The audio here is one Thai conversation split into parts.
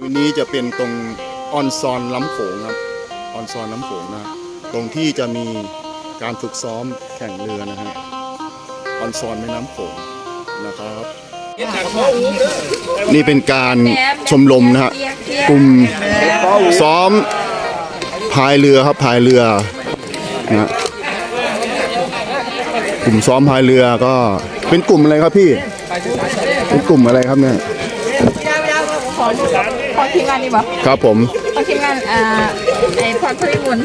วันนี้จะเป็นตรงออนซอนล้ำโขงครับออนซอนล้ำโขงนะตรงที่จะมีการฝึกซ้อมแข่งเรือนะฮะออนซอนแม่น้ำโขงนะครับ นี่เป็นการชมรมนะฮะกลุ่มซ้อมพายเรือครับพายเรือนะฮะกลุ่มซ้อมพายเรือก็เป็นกลุ่มอะไรครับพี่ เป็นกลุ่มอะไรครับเนี่ย ของของทีมงานนี่บ่ครับผมของทีมงานอ่าไอ้พรพริมล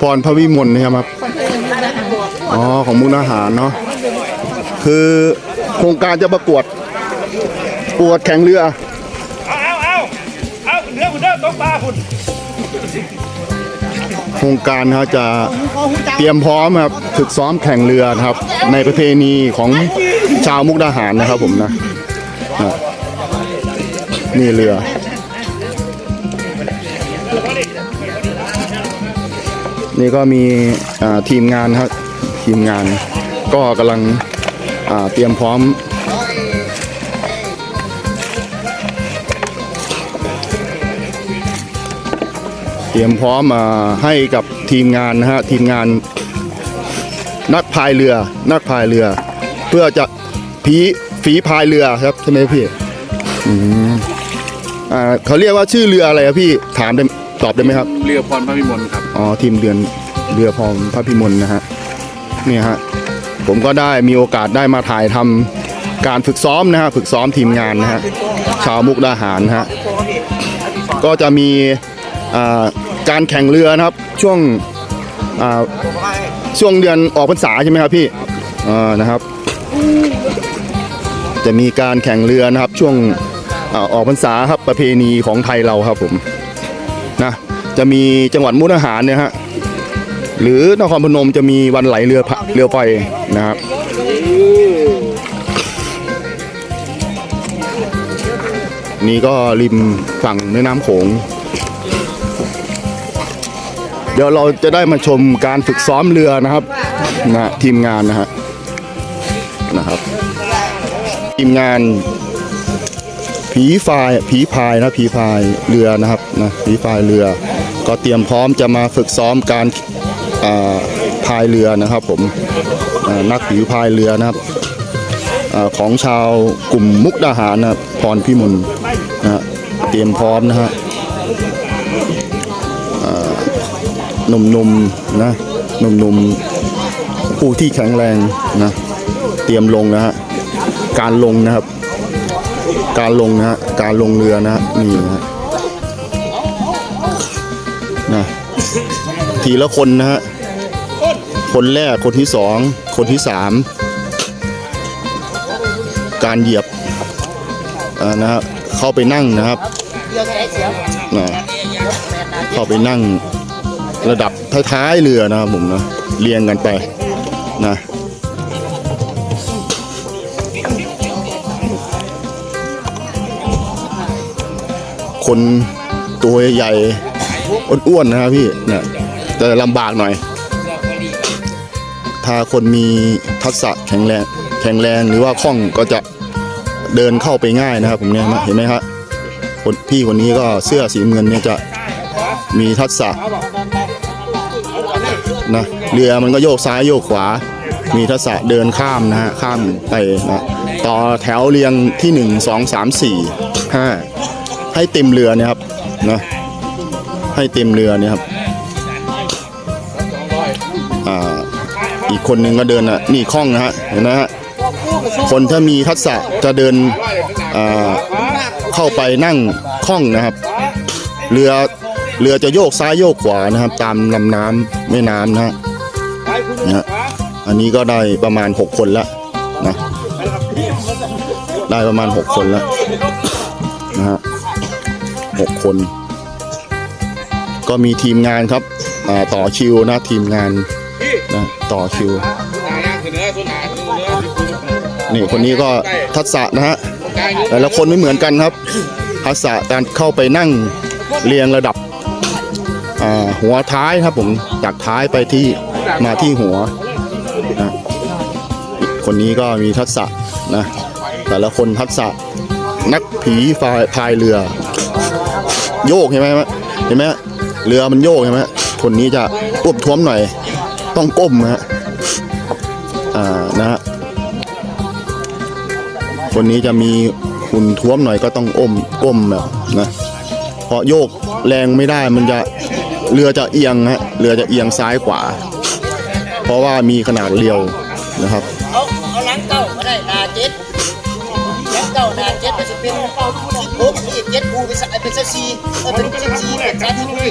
พรพระวิมลนะครับพรพริมลนะคะอ๋อ ของมุกดาหารเนาะ คือโครงการจะประกวดประกวดแข่งเรือ เอาเอาเอาเอาเรือคุณเด้อตกปลาคุณโครงการเขาจะเตรียมพร้อมครับฝึกซ้อมแข่งเรือนะครับ ในประเพณีของชาวมุกดาหารนะครับผมนะอะนี่เรือ นี่ก็มีทีมงานครับทีมงานก็กำลังเตรียมพร้อมเตรียมพร้อมมาให้กับทีมงานนะฮะทีมงานนักพายเรือนักพายเรือ เพื่อจะผีฝีพายเรือครับใช่ไหมพี่อืมอ่าเขาเรียกว่าชื่อเรืออะไรครับพี่ถามได้ ตอบได้ไหมครับ เรือพรพระพิมลครับ อ๋อทีมเดือนเรือพรพระพิมลนะฮะเนี่ยฮะผมก็ได้มีโอกาสได้มาถ่ายทำการฝึกซ้อมนะฮะฝึกซ้อมทีมงานนะฮะชาวมุกดาหารนะฮะก็จะมีอ่าการแข่งเรือนะครับช่วงอ่าช่วงเดือนออกพรรษาใช่ไหมครับพี่อ่านะครับ จะมีการแข่งเรือนะครับช่วงอาออกพรรษาครับประเพณีของไทยเราครับผมนะ จะมีจังหวัดมุกดาหารเนี่ยฮะหรือนครพนมจะมีวันไหลเรือเรือไฟนะครับนี่ก็ริมฝั่งแม่น้ำโขง เดี๋ยวเราจะได้มาชมการฝึกซ้อมเรือนะครับนะทีมงานนะฮะนะครับ ทีมงานผีพายผีพายนะผีพายเรือนะครับนะผีพายเรือ ก็เตรียมพร้อมจะมาฝึกซ้อมการพายเรือนะครับผมนักผีพายเรือนะครับอของชาวกลุ่มมุกดาหารนะพรพิมลนะเตรียมพร้อมนะฮะหนุ่มๆนะหนุ่มๆผู้ที่แข็งแรงนะเตรียมลงนะฮะการลงนะครับ การลงนะฮะการลงเรือนะฮะนี่นะฮะ นะทีละคนนะฮะ คนแรก คนที่สอง คนที่สาม การเหยียบอ่านะฮะเข้าไปนั่งนะครับนะเข้าไปนั่งระดับท้ายๆเรือนะครับผมนะเรียงกันไปนะคนตัวใหญ่ อ้วนๆนะครับพี่เนี่ยแต่ลำบากหน่อย ถ้าคนมีทักษะแข็งแรงแข็งแรงหรือว่าคล่องก็จะเดินเข้าไปง่ายนะครับ ผมเนี่ยเห็นไหมครับคนพี่คนนี้ก็เสื้อสีเงินเนี่ยจะมีทักษะนะเรือมันก็โยกซ้ายโยกขวา มีทักษะเดินข้ามนะฮะข้ามไปนะต่อแถวเรียงที่หนึ่งสองสามสี่ห้าให้เต็มเรือเนี่ยครับนะ ให้เต็มเรือเนี่ยครับอ่าอีกคนนึงก็เดินอะนี่คล่องนะฮะเห็นไหมฮะคนถ้ามีทักษะจะเดินอ่าเข้าไปนั่งคล่องนะครับ เรือเรือจะโยกซ้ายโยกขวานะครับ ตามลำน้ำแม่น้ำนะฮะนะฮะอันนี้ก็ได้ประมาณ 6 คนละนะได้ประมาณ 6 คนล้วนะฮะหกคน ก็มีทีมงานครับต่อคิวนะทีมงานนะต่อคิว นี่คนนี้ก็ทักษะนะฮะแต่ละคนไม่เหมือนกันครับทักษะการเข้าไปนั่งเรียงระดับหัวท้ายครับผมจากท้ายไปที่มาที่หัวนะคนนี้ก็มีทักษะนะแต่ละคนทักษะนักผีพายเรือ โยกใช่ไหมเห็นไหม เรือมันโยกใช่ไหมคนนี้จะอวบท้วมหน่อย ต้องก้มนะฮะอ่านะฮะคนนี้จะมีหุ่นท้วมหน่อยก็ต้องอมก้มแบบนะเพราะโยกแรงไม่ได้มันจะเรือจะเอียงฮะเรือจะเอียงซ้ายขวาเพราะว่ามีขนาดเรียวนะครับ เจ็ดคูเป็นสักเป็นสักสี่เออเป็นสิบสี่เป็นสามสิบสี่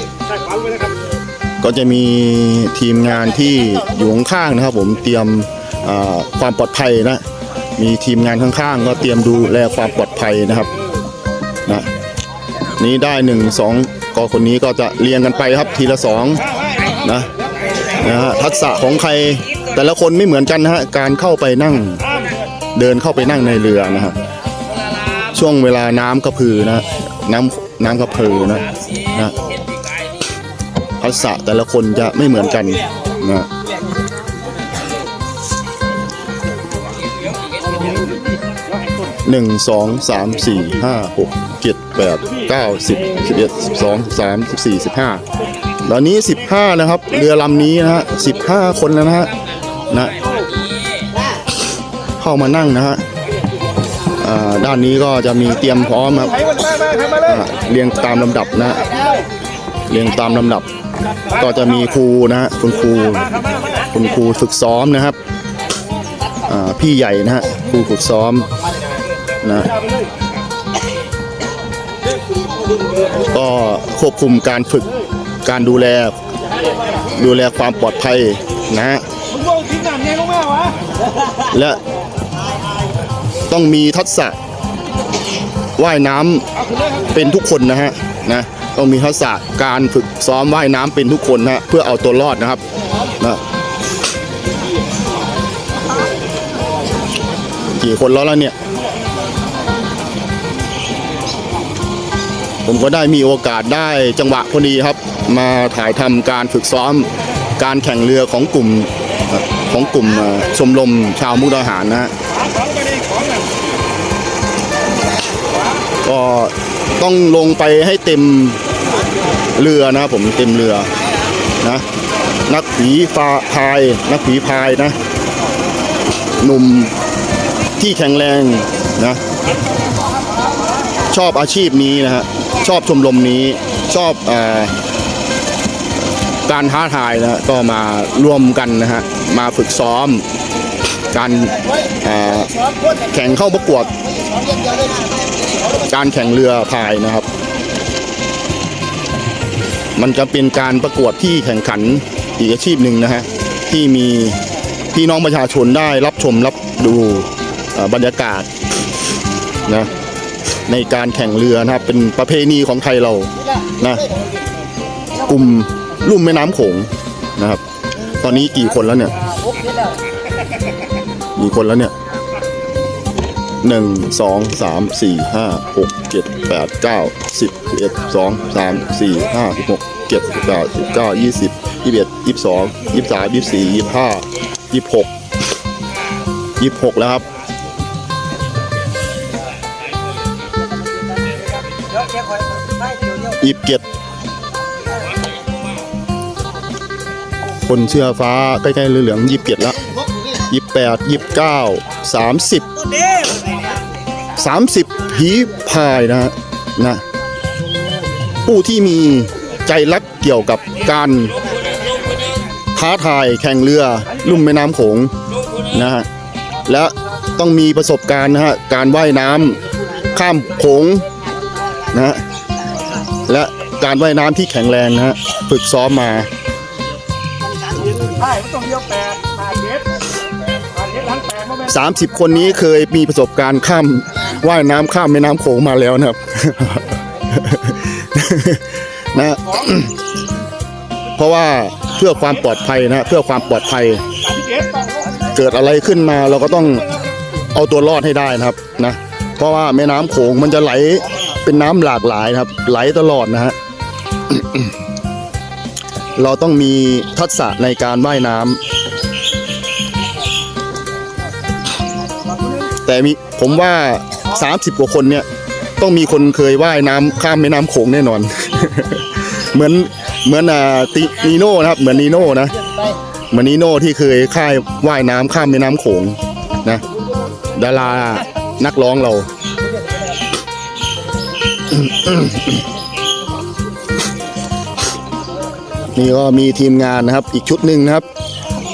ก็จะมีทีมงานที่อยู่ข้างๆนะครับ ผมเตรียมอ่าความปลอดภัยนะมีทีมงานข้างๆ ก็เตรียมดูแลความปลอดภัยนะครับนะนี้ได้หนึ่งสองก็คนนี้ก็จะเรียงกันไปครับทีละสองนะนะฮะทักษะของใครแต่ละคนไม่เหมือนกันนะฮะการเข้าไปนั่งเดินเข้าไปนั่งในเรือนะฮะ ช่วงเวลาน้ำกระพือนะน้ำน้ำกระพือนะนะทักษะแต่ละคนจะไม่เหมือนกันนะหนึ่งสองสามสี่ห้าหกเจ็ดแปดเก้าสิบสิบเอ็ดสิบสองสามสิบสี่สิบห้าตอนนี้สิบห้านะครับ เรือลำนี้นะฮะสิบห้าคนแล้วนะฮะนะเข้ามานั่งนะฮะ ด้านนี้ก็จะมีเตรียมพร้อมครับเรียงตามลำดับนะเรียงตามลำดับ ก็จะมีครูนะฮะคุณครูคุณครูฝึกซ้อมนะครับพี่ใหญ่นะฮะครูฝึกซ้อมนะก็ควบคุมการฝึกการดูแลดูแลความปลอดภัยนะฮะและ ต้องมีทักษะว่ายน้ำเป็นทุกคนนะฮะนะต้องมีทักษะการฝึกซ้อมว่ายน้ำเป็นทุกคนนะฮะเพื่อเอาตัวรอดนะครับนะกี่คนแล้วล่ะเนี่ย ผมก็ได้มีโอกาสได้จังหวะพอดีครับ มาถ่ายทำการฝึกซ้อมการแข่งเรือของกลุ่มของกลุ่มชมรมชาวมุกดาหารนะฮะ ก็ต้องลงไปให้เต็มเรือนะผมเต็มเรือนะนักผีฟาพาย นักผีพายนะ หนุ่มที่แข็งแรงนะ ชอบอาชีพนี้นะฮะชอบชมรมนี้ชอบอการท้าทายนะก็มาร่วมกันนะฮะมาฝึกซ้อม การแข่งเข้าประกวด การแข่งเรือพายนะครับ มันจะเป็นการประกวดที่แข่งขันอีกอาชีพหนึ่งนะฮะที่มีพี่น้องประชาชนได้รับชมรับดูบรรยากาศนะในการแข่งเรือนะครับเป็นประเพณีของไทยเรานะกลุ่มลุ่มแม่น้ำโขงนะครับ ตอนนี้กี่คนแล้วเนี่ยกี่คนแล้วเนี่ย หนึ่งสองสามสี่ห้าหกเจ็ดแปดเก้าสิบสิบเอ็ดสองสามสี่ห้าหกเจ็ดแปดสิบเก้ายี่สิบยี่สิบเอ็ดยี่สิบสองยี่สิบสามยี่สิบสี่ยี่สิบห้ายี่สิบหกยี่สิบหกแล้วครับยี่สิบเจ็ดคนเสื้อฟ้าใกล้ๆเหลืองๆยี่สิบเจ็ดแล้ว ยี่สิบแปดยี่สิบเก้าสามสิบ30ผีพายนะฮะนะผู้ที่มีใจรักเกี่ยวกับการท้าทายแข่งเรือลุ่มแม่น้ำโขงนะฮะและต้องมีประสบการณ์นะฮะการว่ายน้ำข้ามโขงนะฮะและการว่ายน้ำที่แข็งแรงนะฮะฝึกซ้อมมาใช่ต้องเลี้ยวแป 30 คนนี้เคยมีประสบการณ์ข้ามว่ายน้ำข้ามแม่น้ำโขงมาแล้วนะครับ นะเพราะว่าเพื่อความปลอดภัยนะเพื่อความปลอดภัย เกิดอะไรขึ้นมาเราก็ต้องเอาตัวรอดให้ได้นะครับนะเพราะว่าแม่น้ำโขงมันจะไหลเป็นน้ำหลากหลายนะครับ ไหลตลอดนะฮะเราต้องมีทักษะในการว่ายน้ำ แต่มีผมว่า 30 กว่าคนเนี่ยต้องมีคนเคยว่ายน้ำข้ามแม่น้ำโขงแน่นอน เหมือนเหมือนอ่าตินีโน่นะครับ เหมือนนีโน่นะเหมือนนีโน่ที่เคยค่ายว่ายน้ำข้ามแม่น้ำโขงนะดารานักร้องเรานี่ก็มีทีมงานนะครับ อีกชุดหนึ่งนะครับ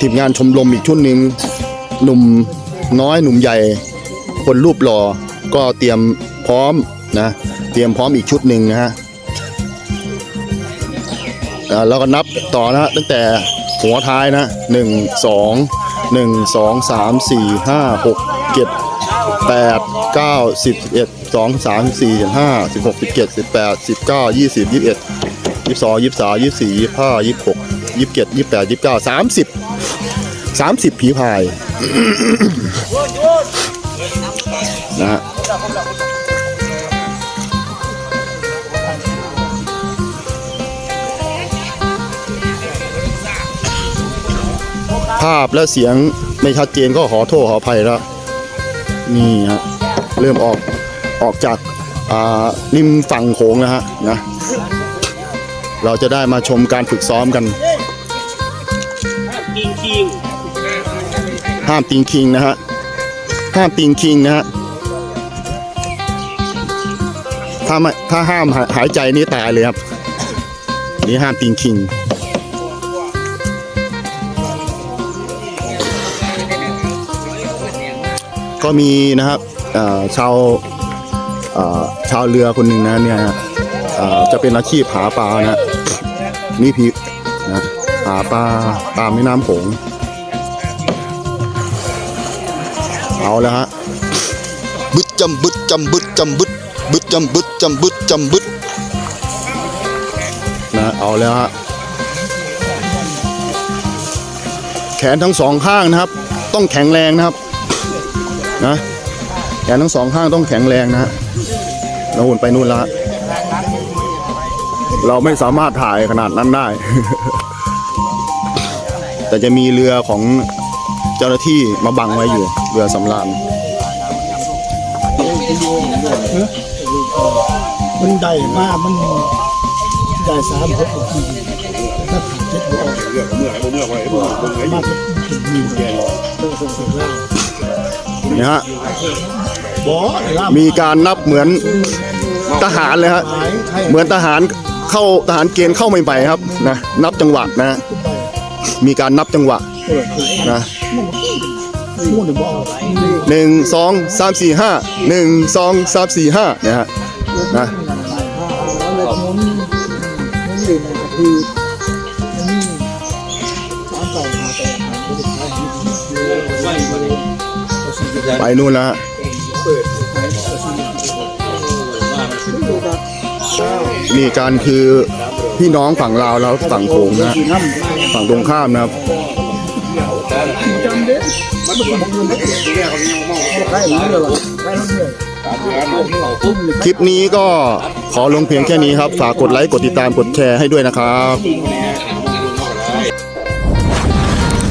ทีมงานชมรมอีกชุดหนึ่งหนุ่มน้อยหนุ่มใหญ่ คนรูปหล่อก็เตรียมพร้อมนะเตรียมพร้อมอีกชุดหนึ่งนะฮะอ่าก็นับต่อนะฮะตั้งแต่หัวท้ายนะหนึ่งสองหนึ่งสองสามสี่ห้าหกเจ็ดแปดเก้าสิบสิบเอ็ดสองสามสี่สิบห้าสิบหกสิบเจ็ดสิบแปดสิบเก้ายี่สิบยี่สิบเอ็ดยี่สิบสองยี่สิบสามยี่สิบสี่ยี่สิบห้ายี่สิบหกยี่สิบเจ็ดยี่สิบแปดยี่สิบเก้าสามสิบสามสิบผีพาย นะฮะภาพและเสียงไม่ชัดเจนก็ขอโทษขออภัยแล้วนี่ฮะเริ่มออกออกจากอ่าริมฝั่งโขงนะฮะนะ เราจะได้มาชมการฝึกซ้อมกันกิงกิงห้ามติงคิงนะฮะห้ามติงคิงนะฮะ ถ้าไม่ถ้าห้ามหายใจนี่ตายเลยครับ นี่ห้ามติงคิง ก็มีนะครับชาวชาวเรือคนหนึ่งนะเนี่ยจะเป็นอาชีพหาปลานะนี่พีนะหาปลาตามแม่น้ำโขงเอาแล้วฮะบึดจำบึดจำบึดจำบึด บึดจำบึดจำบึดจำบึดนะเอาแล้วฮะแขนทั้งสองข้างนะครับ ต้องแข็งแรงนะครับนะแขนทั้งสองข้างต้องแข็งแรงนะฮะเราหุ่นไปนู่นละเราไม่สามารถถ่ายขนาดนั้นได้ แต่จะมีเรือของเจ้าหน้าที่มาบังไว้อยู่ เรือสำราญ มันได้มากมันได้สามหกปีถ้าผ่านเจ็ดบ่ออกเมื่อเมื่อเมื่อเมื่อเมื่อเมื่อมาถึงมีแก่ต้องส่งถึงล่านี่ฮะมีการนับเหมือนทหารเลยฮะเหมือนทหารเข้าทหารเกณฑ์เข้าใหม่ๆครับนะนับจังหวะนะมีการนับจังหวะนะหนึ่งสองสามสี่ห้าหนึ่งสองสามสี่ห้านะฮะ นะแล้วเลยมุนมุนนะพือนี่สานเก่าหาแต่หาไม่ได้ใช้ไปนู่นละนี่การคือพี่น้องฝั่งลาวแล้วฝั่งโขงนะฝั่งตรงข้ามนะครับได้หรือเปล่าได้รือเปล่า คลิปนี้ก็ขอลงเพียงแค่นี้ครับ ฝากกดไลค์ กดติดตาม กดแชร์ให้ด้วยนะครับ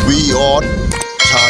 v ีออสชา